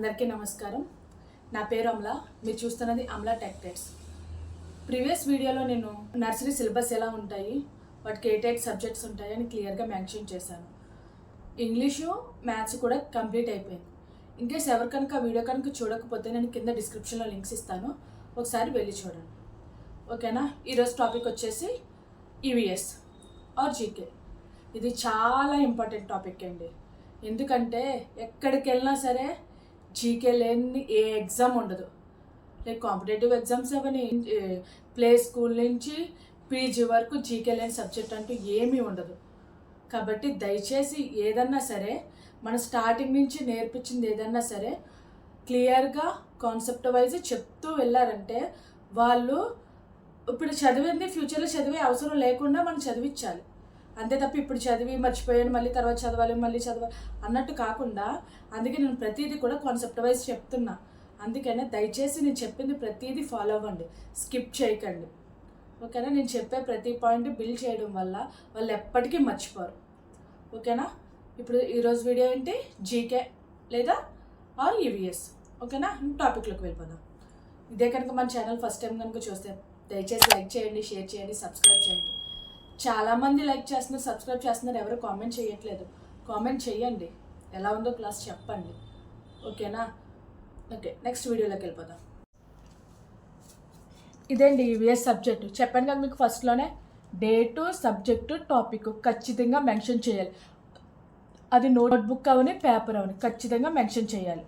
అందరికీ నమస్కారం. నా పేరు అమల. మీరు చూస్తున్నది అమలా టెక్టెక్స్ ప్రీవియస్ వీడియోలో నేను నర్సరీ సిలబస్ ఎలా ఉంటాయి వాటికి ఏ టైప్ సబ్జెక్ట్స్ ఉంటాయి అని క్లియర్గా మెన్షన్ చేశాను. ఇంగ్లీషు మ్యాథ్స్ కూడా కంప్లీట్ అయిపోయింది. ఇన్కేస్ ఎవరు కనుక వీడియో కనుక చూడకపోతే నేను కింద డిస్క్రిప్షన్లో లింక్స్ ఇస్తాను. ఒకసారి వెళ్ళి చూడండి. ఓకేనా? ఈరోజు టాపిక్ వచ్చేసి ఈవీఎస్ ఆర్ జీకే ఇది చాలా ఇంపార్టెంట్ టాపిక్ అండి. ఎందుకంటే ఎక్కడికి వెళ్ళినా సరే జీకే లేని ఏ ఎగ్జామ్ ఉండదు. లైక్ కాంపిటేటివ్ ఎగ్జామ్స్ అవన్నీ ప్లే స్కూల్ నుంచి పీజీ వరకు జీకే లేని సబ్జెక్ట్ అంటూ ఏమీ ఉండదు. కాబట్టి దయచేసి ఏదన్నా సరే మన స్టార్టింగ్ నుంచి నేర్పించింది ఏదన్నా సరే క్లియర్గా కాన్సెప్ట్ వైజ్ చెప్తూ వెళ్ళారంటే వాళ్ళు ఇప్పుడు చదివింది ఫ్యూచర్లో చదివే అవసరం లేకుండా మనం చదివించాలి. అంతే తప్ప ఇప్పుడు చదివి మర్చిపోయాను మళ్ళీ తర్వాత చదవాలి మళ్ళీ చదవాలి అన్నట్టు కాకుండా అందుకే నేను ప్రతిదీ కూడా కాన్సెప్ట్ వైజ్ చెప్తున్నా. అందుకనే దయచేసి నేను చెప్పింది ప్రతిదీ ఫాలో అవ్వండి. స్కిప్ చేయకండి. ఓకేనా? నేను చెప్పే ప్రతి పాయింట్ బిల్ చేయడం వల్ల వాళ్ళు ఎప్పటికీ మర్చిపోరు. ఓకేనా? ఇప్పుడు ఈరోజు వీడియో ఏంటి? జీకే లేదా? ఆర్ ఈవీఎస్ ఓకేనా? టాపిక్లోకి వెళ్ళిపోదాం. ఇదే కనుక మన ఛానల్ ఫస్ట్ టైం కనుక చూస్తే దయచేసి లైక్ చేయండి షేర్ చేయండి సబ్స్క్రైబ్ చేయండి. చాలామంది లైక్ చేస్తున్నారు సబ్స్క్రైబ్ చేస్తున్నారు ఎవరు కామెంట్ చేయట్లేదు. కామెంట్ చేయండి. ఎలా ఉందో క్లాస్ చెప్పండి. ఓకేనా? ఓకే నెక్స్ట్ వీడియోలోకి వెళ్ళిపోదాం. ఇదేండి ఈవీఎస్ సబ్జెక్టు? చెప్పాను కదా మీకు ఫస్ట్లోనే? డేటు సబ్జెక్టు టాపిక్ ఖచ్చితంగా మెన్షన్ చేయాలి. అది నోట్బుక్ అవని పేపర్ అవని ఖచ్చితంగా మెన్షన్ చేయాలి.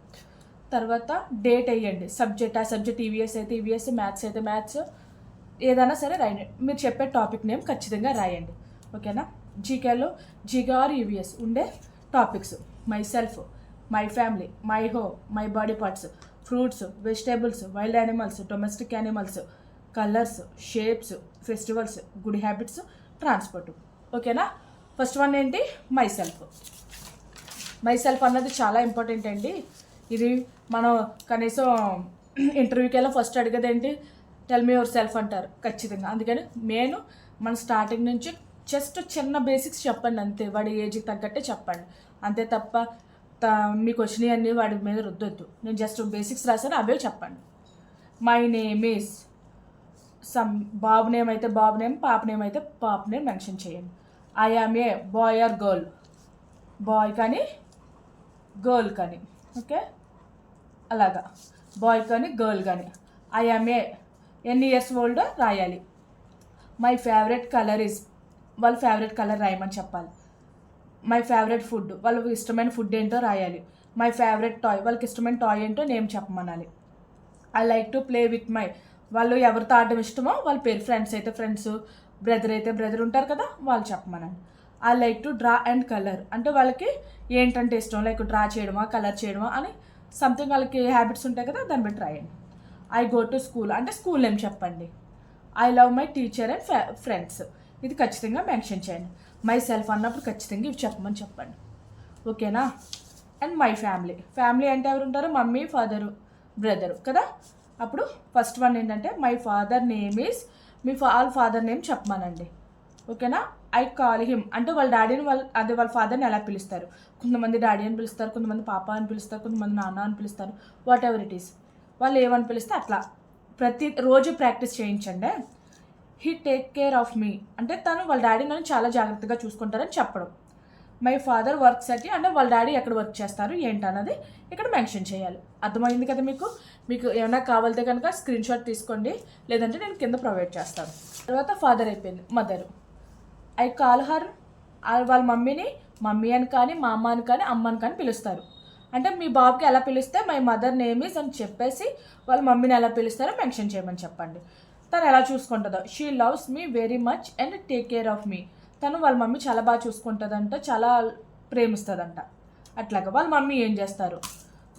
తర్వాత డేట్ వేయండి. సబ్జెక్ట్ ఆ సబ్జెక్ట్ ఈవీఎస్ అయితే ఈవీఎస్ మ్యాథ్స్ అయితే మ్యాథ్స్. ఏదైనా సరే రాయండి. మీరు చెప్పే టాపిక్ నేమ్ ఖచ్చితంగా రాయండి. ఓకేనా? జీకేలో జీకే ఆర్ ఈవీఎస్ ఉండే topics myself my family my home my body parts fruits vegetables wild animals domestic animals colours shapes festivals good habits transport ఓకేనా? ఫస్ట్ వన్ ఏంటి? మై సెల్ఫ్ మై సెల్ఫ్ అన్నది చాలా important అండి. ఇది మనం కనీసం ఇంటర్వ్యూకి వెళ్ళి ఫస్ట్ అడిగేది ఏంటి? టెల్ మీ యువర్ సెల్ఫ్ అంటారు ఖచ్చితంగా. అందుకని నేను మన స్టార్టింగ్ నుంచి జస్ట్ చిన్న బేసిక్స్ చెప్పండి అంతే. వాడి ఏజ్కి తగ్గట్టే చెప్పండి. అంతే తప్ప త- మీకు వచ్చినాయి అన్నీ వాడి మీద రుద్దొద్దు. నేను జస్ట్ బేసిక్స్ రాశాను అవే చెప్పండి. మై నేమ్ ఈస్ సమ్ బాబు నేమ్ అయితే బాబు నేమ్ పాప నేమ్ అయితే పాప నేమ్ మెన్షన్ చేయండి. I am a boy or girl boy కానీ గర్ల్ కానీ ఓకే అలాగా. బాయ్ కానీ గర్ల్ కానీ. ఐ ఆమ్ ఏ ఎన్ని ఇయర్స్ ఓల్డ్ రాయాలి. మై ఫేవరెట్ కలర్ ఇస్ వాళ్ళ ఫేవరెట్ కలర్ రాయమని చెప్పాలి. మై ఫేవరెట్ ఫుడ్ వాళ్ళకి ఇష్టమైన ఫుడ్ ఏంటో రాయాలి. మై ఫేవరెట్ టాయ్ వాళ్ళకి ఇష్టమైన టాయ్ ఏంటో name చెప్పమనాలి. I like to play with my వాళ్ళు ఎవరితో ఆడడం ఇష్టమో వాళ్ళ పేరు ఫ్రెండ్స్ అయితే ఫ్రెండ్స్ బ్రదర్ అయితే బ్రదర్ ఉంటారు కదా వాళ్ళు చెప్పమనండి I like to draw and colour అంటే వాళ్ళకి ఏంటంటే ఇష్టం లైక్ డ్రా చేయడమా కలర్ చేయడమా అని సంథింగ్ వాళ్ళకి హ్యాబిట్స్ ఉంటాయి కదా దాన్ని బట్టి రాయండి. ఐ గో టు స్కూల్ అంటే స్కూల్ నేమ్ చెప్పండి? I love my teacher and friends ఇది ఖచ్చితంగా మెన్షన్ చేయండి. మై సెల్ఫ్ అన్నప్పుడు ఖచ్చితంగా ఇవి చెప్పమని చెప్పండి. ఓకేనా? అండ్ మై ఫ్యామిలీ ఫ్యామిలీ అంటే ఎవరు ఉంటారు మమ్మీ ఫాదరు బ్రదరు కదా? అప్పుడు ఫస్ట్ వన్ ఏంటంటే మై ఫాదర్ నేమ్ ఈస్ మీ వాళ్ళ ఫాదర్ నేమ్ చెప్పమనండి. ఓకేనా? ఐ కాల్ హిమ్ అంటే వాళ్ళ డాడీని వాళ్ళ అదే వాళ్ళ ఫాదర్ని ఎలా పిలుస్తారు? కొంతమంది డాడీ అని పిలుస్తారు కొంతమంది పాప అని పిలుస్తారు కొంతమంది నాన్న అని పిలుస్తారు. వాట్ ఎవర్ ఇట్ ఈస్ వాళ్ళు ఏమని పిలిస్తే అట్లా. ప్రతి రోజు ప్రాక్టీస్ చేయించండి. He take care of me. అంటే తను వాళ్ళ డాడీ నన్ను చాలా జాగ్రత్తగా చూసుకుంటారని చెప్పడం. మై ఫాదర్ వర్క్స్ అట్టి అంటే వాళ్ళ డాడీ ఎక్కడ వర్క్ చేస్తారు ఏంటన్నది ఇక్కడ మెన్షన్ చేయాలి. అర్థమైంది కదా మీకు? మీకు ఏమైనా కావాలితే కనుక స్క్రీన్ షాట్ తీసుకోండి. లేదంటే నేను కింద ప్రొవైడ్ చేస్తాను. తర్వాత ఫాదర్ అయిపోయింది మదర్. ఐ కాల్ హర్ వాళ్ళ మమ్మీని మమ్మీ అని కానీ మా అమ్మ అని కానీ అమ్మ అని కానీ పిలుస్తారు. అంటే మీ బాబుకి ఎలా పిలిస్తే మై మదర్ నేమ్ ఈజ్ అని చెప్పేసి వాళ్ళ మమ్మీని ఎలా పిలుస్తారో మెన్షన్ చేయమని చెప్పండి. తను ఎలా చూసుకుంటుందో she loves me very much and take care of me తను వాళ్ళ మమ్మీ చాలా బాగా చూసుకుంటుందంట చాలా ప్రేమిస్తుందంట. అట్లాగా వాళ్ళ మమ్మీ ఏం చేస్తారు?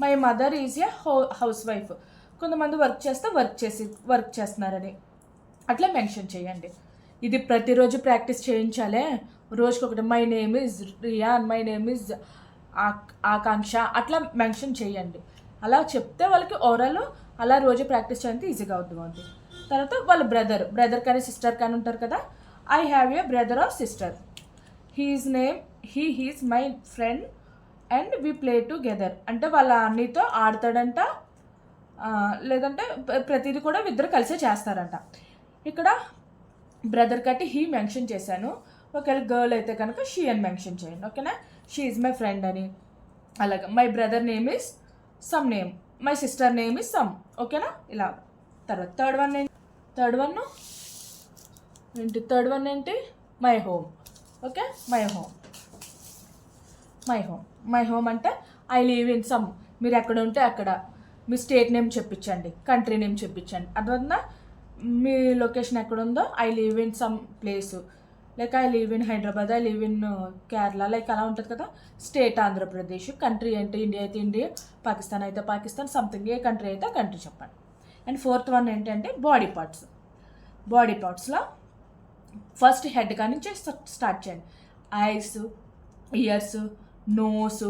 My mother is a how housewife కొంతమంది వర్క్ చేస్తే వర్క్ చేసి వర్క్ చేస్తున్నారని. అట్లా మెన్షన్ చేయండి. ఇది ప్రతిరోజు ప్రాక్టీస్ చేయించాలే. రోజుకొకటి my name is Riyan my name is Akanksha అట్లా మెన్షన్ చేయండి. అలా చెప్తే వాళ్ళకి ఓవరాల్ అలా రోజు ప్రాక్టీస్ చేయండి ఈజీగా అవుతుంది తర్వాత వాళ్ళ బ్రదర్ బ్రదర్ కానీ సిస్టర్ కానీ ఉంటారు కదా I have a brother or sister. His name he he's my friend and we play together. అంటే వాళ్ళ అన్నితో ఆడతాడంట లేదంటే ప్రతిదీ కూడా ఇద్దరు కలిసే చేస్తారంట. ఇక్కడ బ్రదర్ కట్టి హీ మెన్షన్ చేశాను. ఒకవేళ గర్ల్ అయితే కనుక షీ అని మెన్షన్ చేయండి ఓకేనా? షీ ఈజ్ మై ఫ్రెండ్ అని. అలాగే. My brother name is some name my sister name is some ఓకేనా ఇలా. తర్వాత థర్డ్ వన్ ఏంటి? థర్డ్ వన్ ఏంటి? థర్డ్ వన్ ఏంటి? My home okay my home my home my home అంటే ఐ లివ్ ఇన్ సమ్ మీరు ఎక్కడ ఉంటే అక్కడ. మీ స్టేట్ నేమ్ చెప్పించండి. కంట్రీ నేమ్ చెప్పించండి. అర్థమవుతుందా? మీ లొకేషన్ ఎక్కడ ఉందో? I live in some place like I live in Hyderabad I live in Kerala like అలా ఉంటుంది కదా? స్టేట్ ఆంధ్రప్రదేశ్ కంట్రీ అంటే ఇండియా అయితే ఇండియా పాకిస్తాన్ అయితే పాకిస్తాన్ సంథింగ్ ఏ కంట్రీ అయితే కంట్రీ చెప్పండి. అండ్ ఫోర్త్ వన్ ఏంటంటే బాడీ పార్ట్స్ బాడీ పార్ట్స్లో ఫస్ట్ హెడ్ కా నుంచి స్టార్ట్ చేయండి. ఐస్ ఇయర్స్ నోస్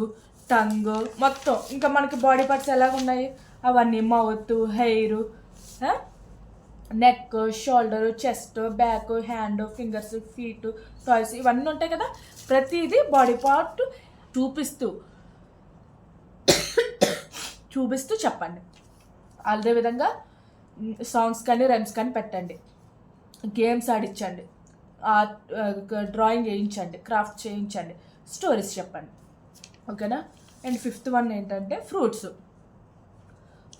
టంగ్ మొత్తం. ఇంకా మనకి బాడీ పార్ట్స్ ఎలాగ ఉన్నాయి అవన్నీ mouth hair neck shoulder chest back hand fingers feet toes ఇవన్నీ ఉంటాయి కదా. ప్రతిదీ బాడీ పార్ట్ చూపిస్తూ చూపిస్తూ చెప్పండి. అదేవిధంగా సాంగ్స్ కానీ రెమ్స్ కానీ పెట్టండి. గేమ్స్ ఆడించండి డ్రాయింగ్ చేయించండి క్రాఫ్ట్ చేయించండి. స్టోరీస్ చెప్పండి. ఓకేనా? అండ్ ఫిఫ్త్ వన్ ఏంటంటే fruits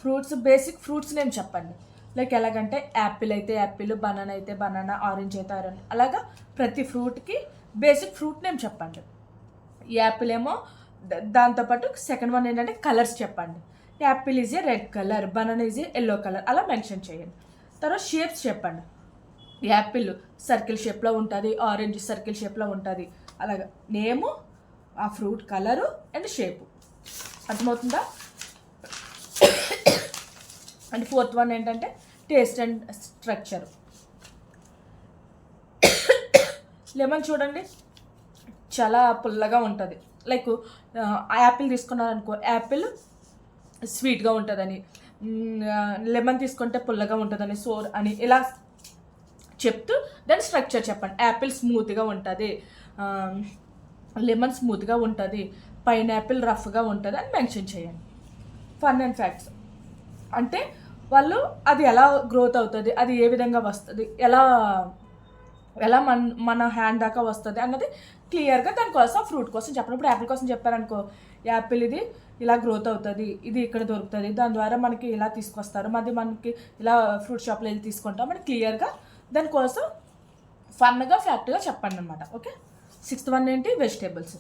fruits basic fruits name చెప్పండి. లైక్ ఎలాగంటే యాపిల్ అయితే యాపిల్ బనానా అయితే బనానా ఆరెంజ్ అయితే ఆరెంజ్. అలాగా ప్రతి ఫ్రూట్కి బేసిక్ ఫ్రూట్ నేమ్ చెప్పండి. యాపిల్ ఏమో దాంతోపాటు సెకండ్ వన్ ఏంటంటే కలర్స్ చెప్పండి. Apple is a red colour banana is a yellow colour అలా మెన్షన్ చేయండి. తర్వాత షేప్స్ చెప్పండి. యాపిల్ సర్కిల్ షేప్లో ఉంటుంది ఆరెంజ్ సర్కిల్ షేప్లో ఉంటుంది. అలాగా నేము ఆ ఫ్రూట్ కలరు అండ్ షేపు. అర్థమవుతుందా? అండ్ ఫోర్త్ వన్ ఏంటంటే టేస్ట్ అండ్ స్ట్రక్చర్. లెమన్ చూడండి చాలా పుల్లగా ఉంటుంది. లైక్ యాపిల్ తీసుకున్నారనుకో యాపిల్ స్వీట్గా ఉంటుందని లెమన్ తీసుకుంటే పుల్లగా ఉంటుందని సోర్ అని ఇలా చెప్తూ దాని స్ట్రక్చర్ చెప్పండి. యాపిల్ స్మూత్గా ఉంటుంది లెమన్ స్మూత్గా ఉంటుంది పైనాపిల్ రఫ్గా ఉంటుంది అని మెన్షన్ చేయండి. Fun and facts. అంటే వాళ్ళు అది ఎలా గ్రోత్ అవుతుంది అది ఏ విధంగా వస్తుంది ఎలా ఎలా మన మన హ్యాండ్ దాకా వస్తుంది అన్నది క్లియర్గా దానికోసం ఫ్రూట్ కోసం చెప్పండి ఇప్పుడు యాపిల్ కోసం చెప్పారనుకో యాపిల్ ఇది ఇలా గ్రోత్ అవుతుంది ఇది ఇక్కడ దొరుకుతుంది దాని ద్వారా మనకి ఇలా తీసుకొస్తారు మరి మనకి ఇలా ఫ్రూట్ షాప్లో వెళ్ళి తీసుకుంటాం అని క్లియర్గా దానికోసం ఫన్గా ఫ్యాక్ట్గా చెప్పండి అనమాట ఓకే? సిక్స్త్ వన్ ఏంటి? వెజిటేబుల్స్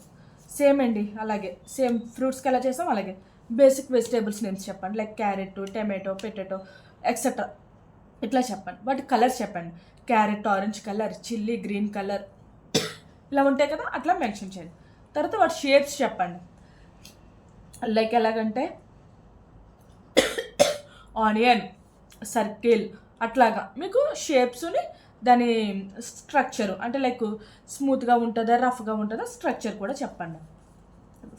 సేమ్ అండి అలాగే. సేమ్ ఫ్రూట్స్కి ఎలా చేసాం? అలాగే. బేసిక్ వెజిటేబుల్స్ నేమ్స్ చెప్పండి. Like carrot tomato potato etcetera ఇట్లా చెప్పండి. వాటి కలర్స్ చెప్పండి. Carrot orange colour chilli green colour ఇలా ఉంటాయి కదా అట్లా మెన్షన్ చేయండి. తర్వాత వాటి షేప్స్ చెప్పండి. లైక్ ఎలాగంటే ఆనియన్ సర్కిల్ అట్లాగా. మీకు షేప్స్ని దాని స్ట్రక్చర్ అంటే లైక్ స్మూత్గా ఉంటుందా రఫ్గా ఉంటుందా స్ట్రక్చర్ కూడా చెప్పండి.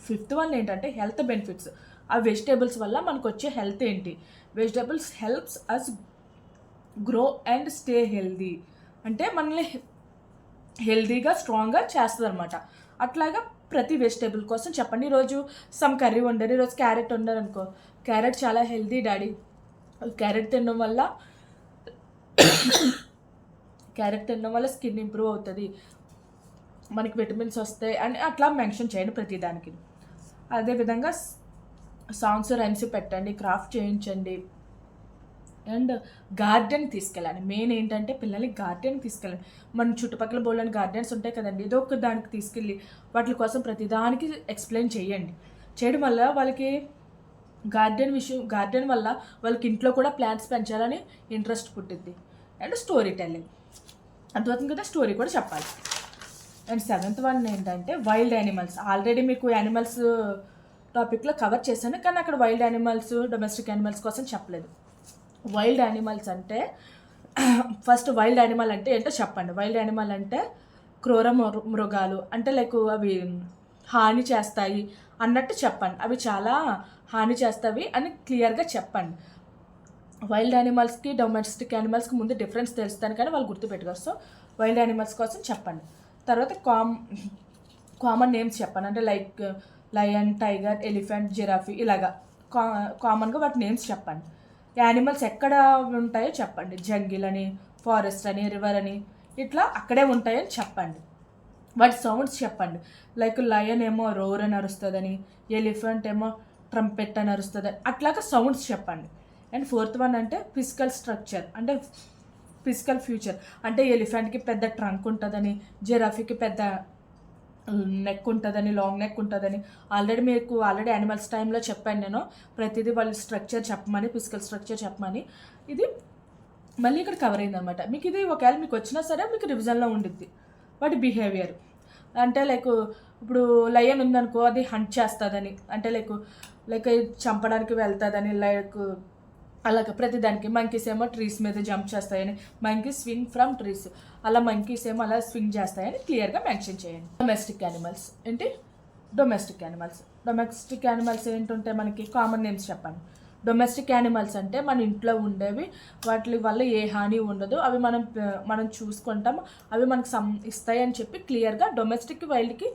ఫిఫ్త్ వన్ ఏంటంటే హెల్త్ బెనిఫిట్స్. ఆ వెజిటేబుల్స్ వల్ల మనకు వచ్చే హెల్త్ ఏంటి? Vegetables helps us grow and stay healthy అంటే మనల్ని హెల్దీగా స్ట్రాంగ్గా చేస్తుంది అనమాట అట్లాగా ప్రతి వెజిటేబుల్ కోసం చెప్పండి. ఈరోజు సమ్ కర్రీ వండారు ఈరోజు క్యారెట్ వండారు అనుకో క్యారెట్ చాలా హెల్దీ డాడీ. క్యారెట్ తినడం వల్ల క్యారెట్ తినడం వల్ల స్కిన్ ఇంప్రూవ్ అవుతుంది. మనకి విటమిన్స్ వస్తాయి అని అట్లా మెన్షన్ చేయండి ప్రతి దానికి అదేవిధంగా సాంగ్స్ రైమ్స్ పెట్టండి క్రాఫ్ట్ చేయించండి. అండ్ గార్డెన్ తీసుకెళ్ళాలి మెయిన్ ఏంటంటే పిల్లల్ని గార్డెన్ తీసుకెళ్ళండి. మన చుట్టుపక్కల బోల్డని గార్డెన్స్ ఉంటాయి కదండి ఏదో ఒక దానికి తీసుకెళ్ళి వాటి కోసం ప్రతిదానికి ఎక్స్ప్లెయిన్ చేయండి. చేయడం వల్ల వాళ్ళకి గార్డెన్ విషయం గార్డెన్ వల్ల వాళ్ళకి ఇంట్లో కూడా ప్లాంట్స్ పెంచాలని ఇంట్రెస్ట్ పుట్టింది అండ్ స్టోరీ టెల్లింగ్ అర్థమవుతుంది కదా? స్టోరీ కూడా చెప్పాలి. అండ్ సెవెంత్ వన్ ఏంటంటే వైల్డ్ యానిమల్స్ ఆల్రెడీ మీకు యానిమల్స్ టాపిక్లో కవర్ చేశాను. కానీ అక్కడ వైల్డ్ యానిమల్స్ డొమెస్టిక్ యానిమల్స్ కోసం చెప్పలేదు. వైల్డ్ యానిమల్స్ అంటే ఫస్ట్ వైల్డ్ యానిమల్ అంటే ఏంటో చెప్పండి. వైల్డ్ యానిమల్ అంటే క్రూర మృ- మృగాలు. అంటే లైక్ అవి హాని చేస్తాయి అన్నట్టు చెప్పండి. అవి చాలా హాని చేస్తాయి అని క్లియర్గా చెప్పండి. వైల్డ్ యానిమల్స్కి డొమెస్టిక్ యానిమల్స్కి ముందు డిఫరెన్స్ తెలుస్తాను కానీ వాళ్ళు గుర్తుపెట్టుకోరు. సో వైల్డ్ యానిమల్స్ కోసం చెప్పండి. తర్వాత కామ్ కామన్ నేమ్స్ చెప్పండి. అంటే like lion tiger elephant giraffe ఇలాగా. కా కామన్గా వాటి నేమ్స్ చెప్పండి. యానిమల్స్ ఎక్కడ ఉంటాయో చెప్పండి. జంగిల్ అని ఫారెస్ట్ అని రివర్ అని ఇట్లా అక్కడే ఉంటాయని చెప్పండి. వాటి సౌండ్స్ చెప్పండి. లైక్ లయన్ ఏమో రోర్ అని అరుస్తుందని ఎలిఫెంట్ ఏమో ట్రంపెట్ అని అరుస్తుందని అట్లాగా సౌండ్స్ చెప్పండి. అండ్ ఫోర్త్ వన్ అంటే ఫిజికల్ స్ట్రక్చర్ అంటే ఫిజికల్ ఫ్యూచర్. అంటే ఎలిఫెంట్కి పెద్ద ట్రంక్ ఉంటుందని జిరాఫీకి పెద్ద నెక్ ఉంటుందని లాంగ్ నెక్ ఉంటుందని. ఆల్రెడీ మీకు ఆల్రెడీ యానిమల్స్ టైంలో చెప్పాను నేను. ప్రతిదీ వాళ్ళ స్ట్రక్చర్ చెప్పమని ఫిజికల్ స్ట్రక్చర్ చెప్పమని. ఇది మళ్ళీ ఇక్కడ కవర్ అయిందనమాట మీకు ఇది ఒకవేళ మీకు వచ్చినా సరే మీకు రివిజన్లో ఉండిద్ది. వాటి బిహేవియర్ అంటే లైక్ ఇప్పుడు లయన్ ఉందనుకో అది హంట్ చేస్తుందని. అంటే లైక్ లైక్ చంపడానికి వెళ్తుందని లైక్ అలాగ ప్రతిదానికి మంకీస్ ఏమో ట్రీస్ మీద జంప్ చేస్తాయని మంకీ స్వింగ్ ఫ్రమ్ ట్రీస్ అలా మంకీస్ ఏమో అలా స్వింగ్ చేస్తాయని క్లియర్గా మెన్షన్ చేయండి. డొమెస్టిక్ యానిమల్స్ ఏంటి? డొమెస్టిక్ యానిమల్స్ డొమెస్టిక్ యానిమల్స్ ఏంటంటే మనకి కామన్ నేమ్స్ చెప్పండి. డొమెస్టిక్ యానిమల్స్ అంటే మన ఇంట్లో ఉండేవి వాటి వల్ల ఏ హాని ఉండదు. అవి మనం మనం చూసుకుంటాం అవి మనకు సం ఇస్తాయి అని చెప్పి క్లియర్గా డొమెస్టిక్ వైల్డ్కి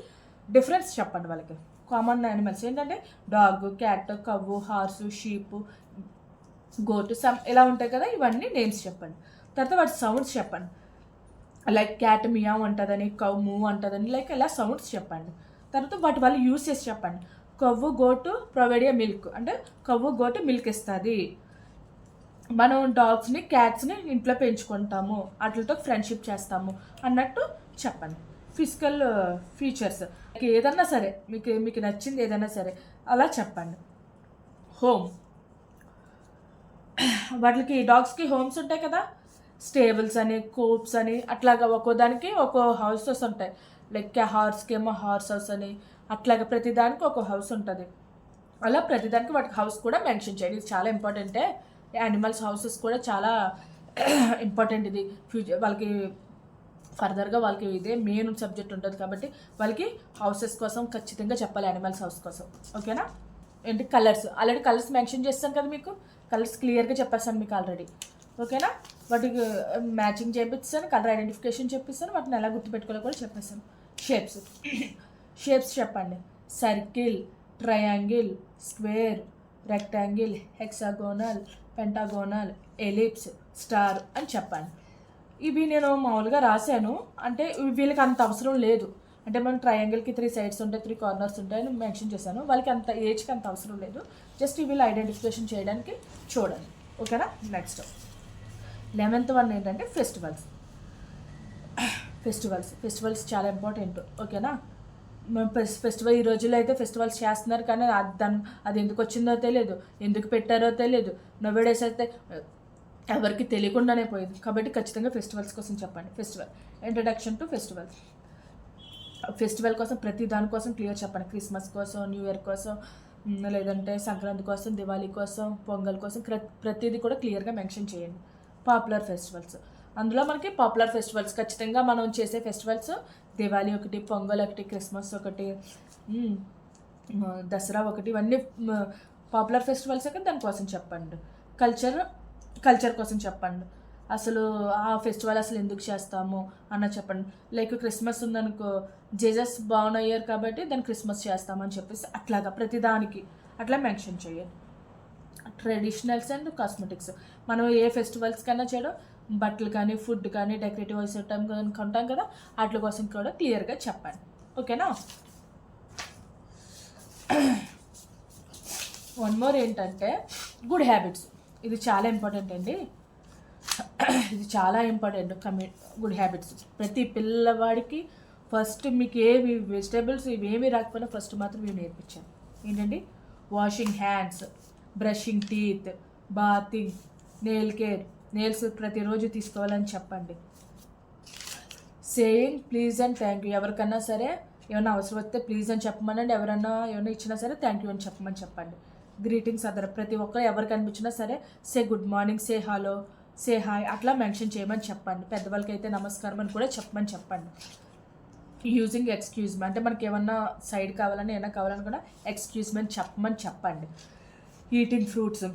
డిఫరెన్స్ చెప్పండి వాళ్ళకి. కామన్ యానిమల్స్ ఏంటంటే dog cat cow horse sheep goat some ఇలా ఉంటాయి కదా ఇవన్నీ నేమ్స్ చెప్పండి. తర్వాత వాటి సౌండ్స్ చెప్పండి. లైక్ క్యాట్ మియావ్ అంటుందని కవ్ మూవ్ అంటుందని లైక్ ఇలా సౌండ్స్ చెప్పండి. తర్వాత వాటి వల్ల యూస్ చేసి చెప్పండి కొవ్వు గోటు ప్రొవైడియా మిల్క్ అంటే కొవ్వు గోటు మిల్క్ ఇస్తుంది. మనం డాగ్స్ని క్యాట్స్ని ఇంట్లో పెంచుకుంటాము. వాటితో ఫ్రెండ్షిప్ చేస్తాము అన్నట్టు చెప్పండి. ఫిజికల్ ఫీచర్స్ uh, ఏదన్నా సరే మీకు మీకు నచ్చింది ఏదైనా సరే అలా చెప్పండి. హోమ్ వాటికి డాగ్స్కి హోమ్స్ ఉంటాయి కదా? స్టేబుల్స్ అని కోప్స్ అని అట్లాగా ఒక్కో దానికి ఒక్కో హౌసెస్ ఉంటాయి. లైక్ హార్స్కి ఏమో హార్స్ హౌస్ అని అట్లాగా ప్రతిదానికి ఒక హౌస్ ఉంటుంది. అలా ప్రతిదానికి వాటికి హౌస్ కూడా మెన్షన్ చేయండి. ఇది చాలా ఇంపార్టెంటే యానిమల్స్ హౌసెస్ కూడా చాలా ఇంపార్టెంట్ ఇది. ఫ్యూచర్ వాళ్ళకి ఫర్దర్గా వాళ్ళకి ఇదే మెయిన్ సబ్జెక్ట్ ఉంటుంది కాబట్టి వాళ్ళకి హౌసెస్ కోసం ఖచ్చితంగా చెప్పాలి యానిమల్స్ హౌస్ కోసం. ఓకేనా ఏంటి? కలర్స్ ఆల్రెడీ కలర్స్ మెన్షన్ చేస్తాను కదా మీకు? కలర్స్ క్లియర్గా చెప్పేస్తాను మీకు ఆల్రెడీ. ఓకేనా? వాటికి uh, మ్యాచింగ్ చేపిస్తాను కలర్ ఐడెంటిఫికేషన్ చెప్పిస్తాను వాటిని ఎలా గుర్తుపెట్టుకోవాలో కూడా చెప్పేస్తాను. షేప్స్ షేప్స్ చెప్పండి. Circle triangle square rectangle hexagonal pentagonal ellipse star అని చెప్పండి. ఇవి నేను మామూలుగా రాశాను. అంటే వీళ్ళకి అంత అవసరం లేదు. అంటే మనం ట్రయాంగిల్కి త్రీ సైడ్స్ ఉంటాయి త్రీ కార్నర్స్ ఉంటాయి అని మెన్షన్ చేశాను. వాళ్ళకి అంత ఏజ్కి అంత అవసరం లేదు. జస్ట్ వీళ్ళు ఐడెంటిఫికేషన్ చేయడానికి చూడండి. ఓకేనా నెక్స్ట్ లెవెన్త్ వన్ ఏంటంటే ఫెస్టివల్స్ ఫెస్టివల్స్ ఫెస్టివల్స్ చాలా ఇంపార్టెంట్ ఓకేనా ఫెస్టివల్ ఈ రోజుల్లో అయితే ఫెస్టివల్స్ చేస్తున్నారు కానీ అది దాని అది ఎందుకు వచ్చిందో తెలియదు. ఎందుకు పెట్టారో తెలియదు. నవ్వేడేస్ అయితే ఎవరికి తెలియకుండానే పోయింది. కాబట్టి ఖచ్చితంగా ఫెస్టివల్స్ కోసం చెప్పండి. Festival introduction to festivals festival కోసం ప్రతి దానికోసం క్లియర్ చెప్పండి. క్రిస్మస్ కోసం న్యూ ఇయర్ కోసం లేదంటే సంక్రాంతి కోసం దివాళీ కోసం పొంగల్ కోసం ప్రతిదీ కూడా క్లియర్గా మెన్షన్ చేయండి. Popular festivals. అందులో మనకి పాపులర్ ఫెస్టివల్స్ ఖచ్చితంగా మనం చేసే ఫెస్టివల్స్ దివాళీ ఒకటి పొంగల్ ఒకటి క్రిస్మస్ ఒకటి దసరా ఒకటి ఇవన్నీ పాపులర్ ఫెస్టివల్స్ కదా దానికోసం చెప్పండి. కల్చర్ కల్చర్ కోసం చెప్పండి. అసలు ఆ ఫెస్టివల్ అసలు ఎందుకు చేస్తాము అన్న చెప్పండి. లైక్ క్రిస్మస్ ఉందనుకో జేజస్ బాగున్ అయ్యారు కాబట్టి దాన్ని క్రిస్మస్ చేస్తామని చెప్పేసి అట్లాగా ప్రతిదానికి అట్లా మెన్షన్ చేయండి ట్రెడిషనల్స్ అండ్ కాస్మెటిక్స్ మనం ఏ ఫెస్టివల్స్ కన్నా చేయడం బట్టలు కానీ ఫుడ్ కానీ డెకరేటివ్ ఐటమ్ కొంటాం కదా వాటి కోసం కూడా క్లియర్గా చెప్పండి ఓకేనా వన్ మోర్ ఏంటంటే గుడ్ హ్యాబిట్స్ ఇది చాలా ఇంపార్టెంట్ అండి. ఇది చాలా ఇంపార్టెంట్ కమ్యూ గుడ్ హ్యాబిట్స్ ప్రతి పిల్లవాడికి ఫస్ట్ మీకు ఏవి వెజిటేబుల్స్ ఇవేమి రాకపోయినా ఫస్ట్ మాత్రం ఇవి నేర్పించాను ఏంటండి? Washing hands brushing teeth bathing nail care nails ప్రతిరోజు తీసుకోవాలని చెప్పండి. Saying please and thank you ఎవరికన్నా సరే ఏమైనా అవసరం వస్తే ప్లీజ్ అని చెప్పమనండి. ఎవరన్నా ఏమైనా ఇచ్చినా సరే థ్యాంక్ యూ అని చెప్పమని చెప్పండి. గ్రీటింగ్స్ అదర్ ప్రతి ఒక్కరు ఎవరు కనిపించినా సరే say good morning say hello say hi అట్లా మెన్షన్ చేయమని చెప్పండి. పెద్దవాళ్ళకి అయితే నమస్కారం అని కూడా చెప్పమని చెప్పండి. Using excuse me. అంటే మనకి ఏమన్నా సైడ్ కావాలని ఏమైనా కావాలని కూడా ఎక్స్క్యూజ్ మీ అని చెప్పమని చెప్పండి. Eating fruits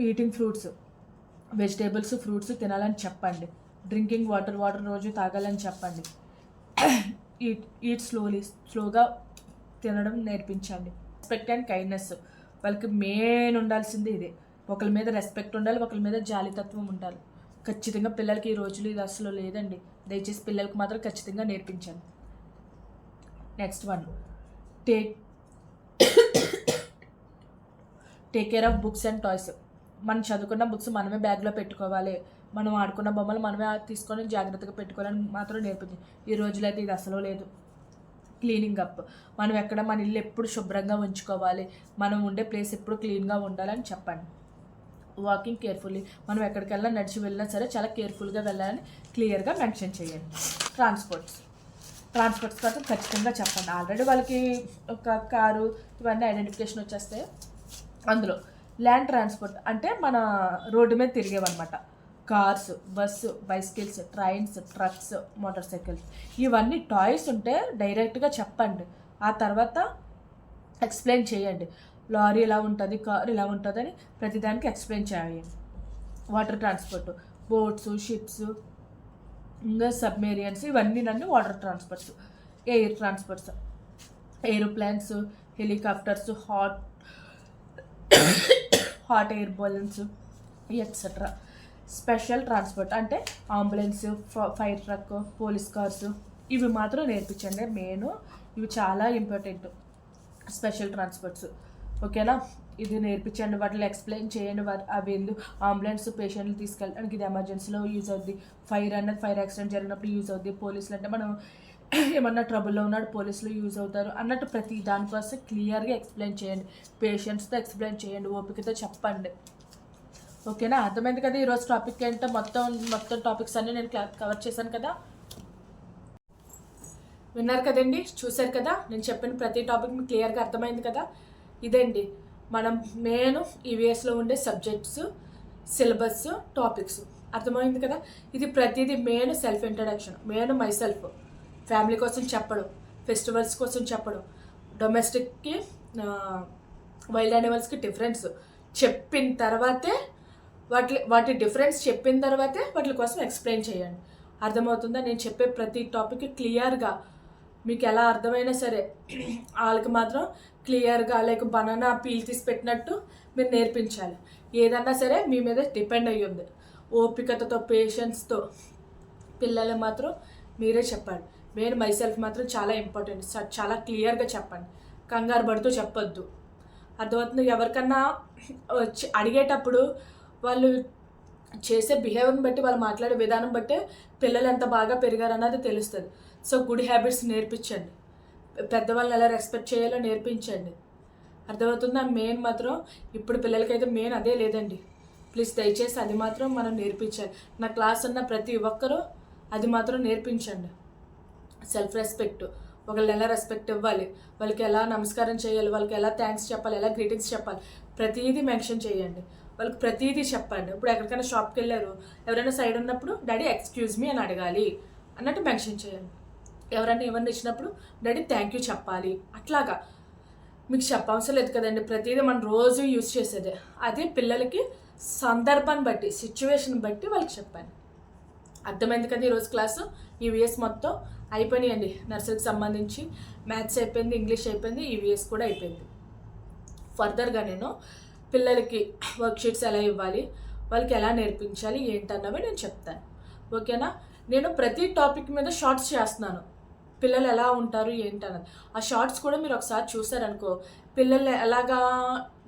eating fruits vegetables fruits తినాలని చెప్పండి. డ్రింకింగ్ వాటర్ వాటర్ రోజు తాగాలని చెప్పండి. ఈట్ ఈట్ స్లోలీ స్లోగా తినడం నేర్పించండి. రెస్పెక్ట్ అండ్ కైండ్నెస్ వాళ్ళకి మెయిన్ ఉండాల్సింది ఇదే. ఒకరి మీద రెస్పెక్ట్ ఉండాలి ఒకరి మీద జాలితత్వం ఉండాలి. ఖచ్చితంగా పిల్లలకి ఈ రోజులు ఇది అసలు లేదండి. దయచేసి పిల్లలకు మాత్రం ఖచ్చితంగా నేర్పించండి. Next one take take care of books and toys మనం చదువుకున్న బుక్స్ మనమే బ్యాగ్లో పెట్టుకోవాలి. మనం ఆడుకున్న బొమ్మలు మనమే తీసుకొని జాగ్రత్తగా పెట్టుకోవాలని మాత్రం నేర్పించింది ఈ రోజులో అయితే ఇది అసలు లేదు. క్లీనింగ్ అప్ మనం ఎక్కడ మన ఇల్లు ఎప్పుడు శుభ్రంగా ఉంచుకోవాలి. మనం ఉండే ప్లేస్ ఎప్పుడు క్లీన్గా ఉండాలని చెప్పండి. వాకింగ్ కేర్ఫుల్లీ మనం ఎక్కడికెళ్ళినా నడిచి వెళ్ళినా సరే చాలా కేర్ఫుల్గా వెళ్ళాలని క్లియర్గా మెన్షన్ చేయండి. ట్రాన్స్పోర్ట్స్ ట్రాన్స్పోర్ట్స్ కోసం ఖచ్చితంగా చెప్పండి. ఆల్రెడీ వాళ్ళకి ఒక కారు ఇవన్నీ ఐడెంటిఫికేషన్ వచ్చేస్తాయి అందులో. ల్యాండ్ ట్రాన్స్పోర్ట్ అంటే మన రోడ్డు మీద తిరిగేవన్నమాట. Cars bus bicycles trains trucks motorcycles ఇవన్నీ టాయ్స్ ఉంటే డైరెక్ట్గా చెప్పండి. ఆ తర్వాత ఎక్స్ప్లెయిన్ చేయండి. లారీ ఎలా ఉంటుంది కార్ ఇలా ఉంటుందని ప్రతిదానికి ఎక్స్ప్లెయిన్ చేయాలి. వాటర్ ట్రాన్స్పోర్ట్ బోట్స్ షిప్స్ ఇంకా సబ్మెరియన్స్ ఇవన్నీ నన్ను water transports air transports aeroplanes helicopters hot hot air balloons etcetera special transport అంటే ambulance fire truck police cars ఇవి మాత్రం నేర్పించండి. మెయిన్ ఇవి చాలా ఇంపార్టెంట్. Special transports. ఓకేనా? ఇది నేర్పించండి వాటిని ఎక్స్ప్లెయిన్ చేయండి వాటి అవి ఎందుకు అంబులెన్స్ పేషెంట్లు తీసుకెళ్ళడానికి ఇది ఎమర్జెన్సీలో యూజ్ అవుద్ది. ఫైర్ అన్నది ఫైర్ యాక్సిడెంట్ జరిగినప్పుడు యూజ్ అవుద్ది. పోలీసులు అంటే మనం ఏమన్నా ట్రబుల్లో ఉన్నాడు పోలీసులు యూజ్ అవుతారు అన్నట్టు ప్రతి దానికోసం క్లియర్గా ఎక్స్ప్లెయిన్ చేయండి. పేషెంట్స్తో ఎక్స్ప్లెయిన్ చేయండి ఓపికతో చెప్పండి. ఓకేనా? అర్థమైంది కదా ఈరోజు టాపిక్ ఏంటో? మొత్తం మొత్తం టాపిక్స్ అన్నీ నేను కవర్ చేశాను కదా? విన్నారు కదండి? చూశారు కదా? నేను చెప్పిన ప్రతి టాపిక్ మీకు క్లియర్గా అర్థమైంది కదా? ఇదండి. మనం మెయిన్ ఈవీఎస్లో ఉండే సబ్జెక్ట్స్ సిలబస్ టాపిక్స్. అర్థమైంది కదా? ఇది ప్రతిదీ main self introduction main my self family కోసం చెప్పడం ఫెస్టివల్స్ కోసం చెప్పడం. డొమెస్టిక్కి వైల్డ్ యానిమల్స్కి డిఫరెన్స్. చెప్పిన తర్వాతే వాటి వాటి డిఫరెన్స్ చెప్పిన తర్వాతే వాటి కోసం ఎక్స్ప్లెయిన్ చేయండి. అర్థమవుతుందా? నేను చెప్పే ప్రతి టాపిక్ క్లియర్గా మీకు ఎలా అర్థమైనా సరే వాళ్ళకి మాత్రం క్లియర్గా లేక బనానా పీల్ తీసి పెట్టినట్టు మీరు నేర్పించాలి. ఏదన్నా సరే మీ మీద డిపెండ్ అయ్యి ఉంది. ఓపికతతో పేషెన్స్తో పిల్లలు మాత్రం మీరే చెప్పండి మెయిన్ మైసెల్ఫ్ మాత్రం చాలా ఇంపార్టెంట్ చాలా క్లియర్గా చెప్పండి కంగారు పడుతూ చెప్పొద్దు. అర్థమవుతుంది? ఎవరికన్నా వచ్చి అడిగేటప్పుడు వాళ్ళు చేసే బిహేవియర్ని బట్టి వాళ్ళు మాట్లాడే విధానం బట్టే పిల్లలు ఎంత బాగా పెరిగారు అన్నది తెలుస్తుంది. సో గుడ్ హ్యాబిట్స్ నేర్పించండి. పెద్దవాళ్ళని ఎలా రెస్పెక్ట్ చేయాలో నేర్పించండి. అర్థమవుతుందా? మెయిన్ మాత్రం ఇప్పుడు పిల్లలకైతే మెయిన్ అదే లేదండి. ప్లీజ్ దయచేసి అది మాత్రం మనం నేర్పించాలి నా క్లాస్ ఉన్న ప్రతి ఒక్కరూ అది మాత్రం నేర్పించండి. Self respect. ఒకళ్ళని ఎలా రెస్పెక్ట్ ఇవ్వాలి? వాళ్ళకి ఎలా నమస్కారం చేయాలి? వాళ్ళకి ఎలా థ్యాంక్స్ చెప్పాలి? ఎలా గ్రీటింగ్స్ చెప్పాలి? ప్రతిదీ మెన్షన్ చేయండి. వాళ్ళకి ప్రతిదీ చెప్పండి. ఇప్పుడు ఎక్కడికైనా షాప్కి వెళ్ళారు. ఎవరైనా సైడ్ ఉన్నప్పుడు డాడీ ఎక్స్క్యూజ్ మీ అని అడగాలి. అన్నట్టు మెన్షన్ చేయండి. ఎవరైనా ఏమన్నా ఇచ్చినప్పుడు డాడీ థ్యాంక్ యూ చెప్పాలి. అట్లాగా. మీకు చెప్పవసరం లేదు కదండి ప్రతిదీ మనం రోజు యూజ్ చేసేదే. అదే పిల్లలకి సందర్భాన్ని బట్టి సిచ్యువేషన్ బట్టి వాళ్ళకి చెప్పాను అర్థమైంది కదా ఈరోజు క్లాసు? ఈవీఎస్ మొత్తం అయిపోయినాయండి. నర్సరీకి సంబంధించి మ్యాథ్స్ అయిపోయింది ఇంగ్లీష్ అయిపోయింది ఈవీఎస్ కూడా అయిపోయింది. ఫర్దర్గా నేను పిల్లలకి వర్క్షీట్స్ ఎలా ఇవ్వాలి వాళ్ళకి ఎలా నేర్పించాలి ఏంటన్నవి నేను చెప్తాను. ఓకేనా? నేను ప్రతి టాపిక్ మీద షార్ట్స్ చేస్తున్నాను. పిల్లలు ఎలా ఉంటారు ఏంటన్నది. ఆ షార్ట్స్ కూడా మీరు ఒకసారి చూసారనుకో పిల్లలు ఎలాగా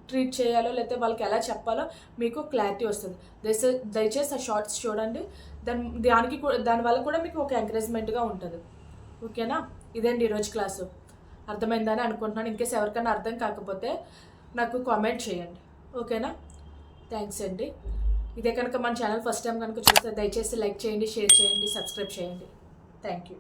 ట్రీట్ చేయాలో లేకపోతే వాళ్ళకి ఎలా చెప్పాలో మీకు క్లారిటీ వస్తుంది. దయచే దయచేసి ఆ షార్ట్స్ చూడండి. దాని దానికి కూడా దానివల్ల కూడా మీకు ఒక ఎంకరేజ్మెంట్గా ఉంటుంది. ఓకేనా? ఇదండి ఈరోజు క్లాసు. అర్థమైందని అనుకుంటున్నాను. ఇన్కేస్ ఎవరికైనా అర్థం కాకపోతే నాకు కామెంట్ చేయండి. ఓకేనా? థ్యాంక్స్ అండి. ఇదే కనుక మన ఛానల్ ఫస్ట్ టైం కనుక చూస్తే దయచేసి లైక్ చేయండి షేర్ చేయండి సబ్స్క్రైబ్ చేయండి. Thank you.